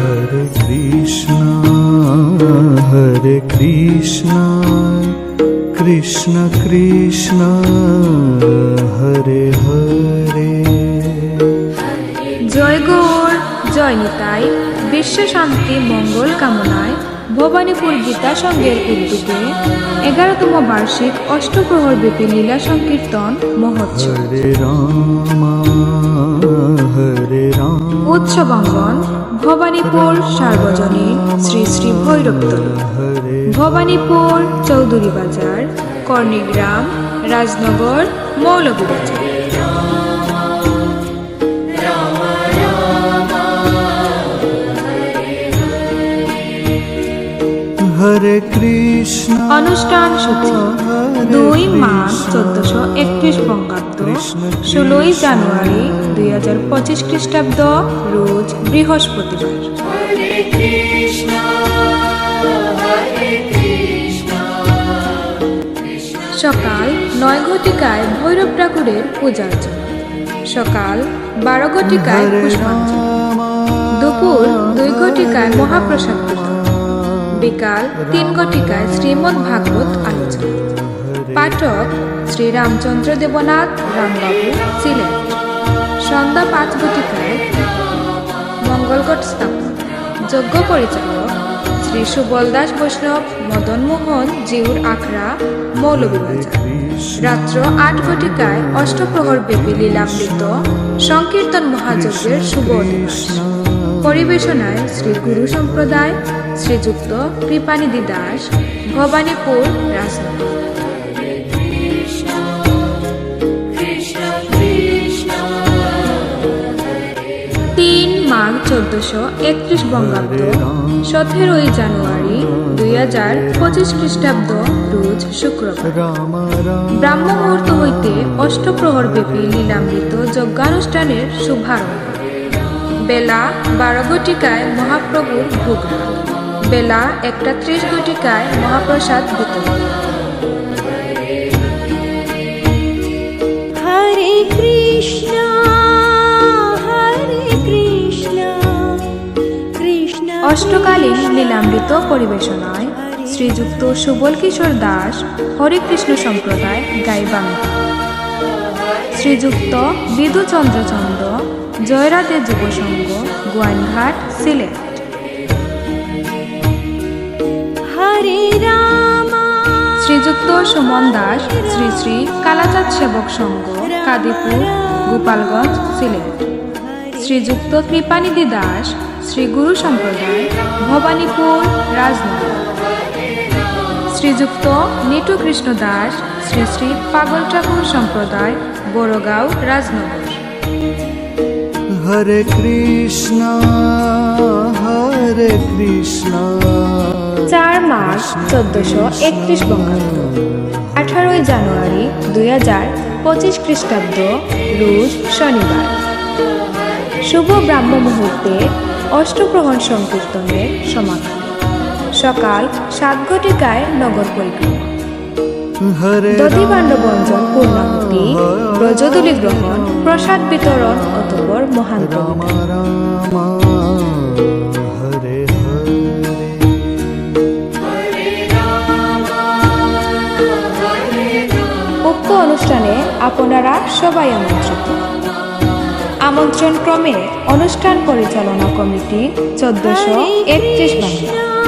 হরে কৃষ্ণ হরে কৃষ্ণ কৃষ্ণ কৃষ্ণ, হরে হরে। জয় গৌর, জয় নিতাই, বিশ্ব শান্তি, মঙ্গল কামনায়। ভবানীপুর গীতা সংঘের উদ্যোগে এগারোতম বার্ষিক অষ্টপ্রহর ব্যাপী লীলা সংকীর্তন মহোৎসব। উৎসবাঙ্গন ভবানীপুর সার্বজনীন শ্রী শ্রী ভৈরবতলী। ভবানীপুর চৌধুরী বাজার কর্ণিগ্রাম রাজনগর মৌলভীবাজার। হরে কৃষ্ণ অনুষ্ঠান সূচি দুই মার্চ চোদ্দশো একত্রিশ বঙ্গাব্দ ষোলোই জানুয়ারি দুই হাজার পঁচিশ খ্রিস্টাব্দ রোজ বৃহস্পতিবার। সকাল নয় ঘটিকায় ভৈরব ঠাকুরের পূজার্চনা সকাল বারো ঘটিকায় পুষ্পাঞ্জলি। দুপুর দুই ঘটিকায় মহাপ্রসাদ বিকাল তিন ঘটিকায় শ্রীমদ্ ভাগবত আলোচনা। পাঠক শ্রী রামচন্দ্র দেবনাথ, রামবাবু ছিলেন। সন্ধ্যা পাঁচ ঘটিকায় মঙ্গলগট স্থাপন। যজ্ঞ পরিচালক শ্রী সুবল দাস বৈষ্ণব, মদন মোহন, জিউর আখড়া মৌলভীবাজার। রাত্র আট ঘটিকায় অষ্টপ্রহর ব্যাপী লীলামৃত সংকীর্তন মহাযজ্ঞের শুভ অধিবাস পরিবেশনায় শ্রী গুরু সম্প্রদায়, শ্রীযুক্ত কৃপানিধি দাস, ভবানীপুর, রাজনগর। তিন মাঘ চোদ্দশো একত্রিশ বঙ্গাব্দ, সতেরোই জানুয়ারি দুই হাজার পঁচিশ খ্রিস্টাব্দ, রোজ শুক্রবার। ব্রাহ্ম মুহূর্ত হইতে অষ্টপ্রহর ব্যাপী লীলামৃত যজ্ঞানুষ্ঠানের শুভারম্ভ। বেলা বারো ঘটিকায় মহাপ্রভুর ভোগরাগ বেলা একটা ত্রিশ ঘটিকায় মহাপ্রসাদ বিতরণ হরে কৃষ্ণ হরে কৃষ্ণ কৃষ্ণ অষ্টকালীন লীলামৃত পরিবেশনায় শ্রীযুক্ত সুবল কিশোর দাস হরিকৃষ্ণ সম্প্রদায় গাইবাঙ্গ শ্রীযুক্ত বিধুচন্দ্র চন্দ্র জয়রাতে যুব সংঘ গোয়াইনঘাট সিলেট। শ্রীযুক্ত সুমন দাস শ্রী শ্রী কালাচাঁদ সেবক সংঘ কাদিপুর গোপালগঞ্জ সিলেট। শ্রীযুক্ত কৃপানিধি দাস শ্রী গুরু সম্প্রদায় ভবানীপুর রাজনগর। শ্রীযুক্ত নিটু কৃষ্ণ দাস শ্রী শ্রী পাগল ঠাকুর সম্প্রদায় বড়গাঁও রাজনগর। হরে কৃষ্ণ হরে কৃষ্ণ। চার মার্চ চোদ্দশো একত্রিশ বঙ্গাব্দ। আঠারোই জানুয়ারি দুই হাজার পঁচিশ খ্রিস্টাব্দ রোজ শনিবার। শুভ ব্রাহ্ম মুহূর্তে অষ্টপ্রহণ সংকীর্তনের সমাপন সকাল সাত ঘটিকায় নগর পরিক্রমা। হরে দধি বঞ্জন পূর্ণাহুতি ব্রজদুলি গ্রহণ প্রসাদ বিতরণ অতপর হরে উক্ত অনুষ্ঠানে আপনারা সবাই আমন্ত্রিত। আমন্ত্রণ ক্রমে অনুষ্ঠান পরিচালনা কমিটি চোদ্দশো একত্রিশ বাংলা।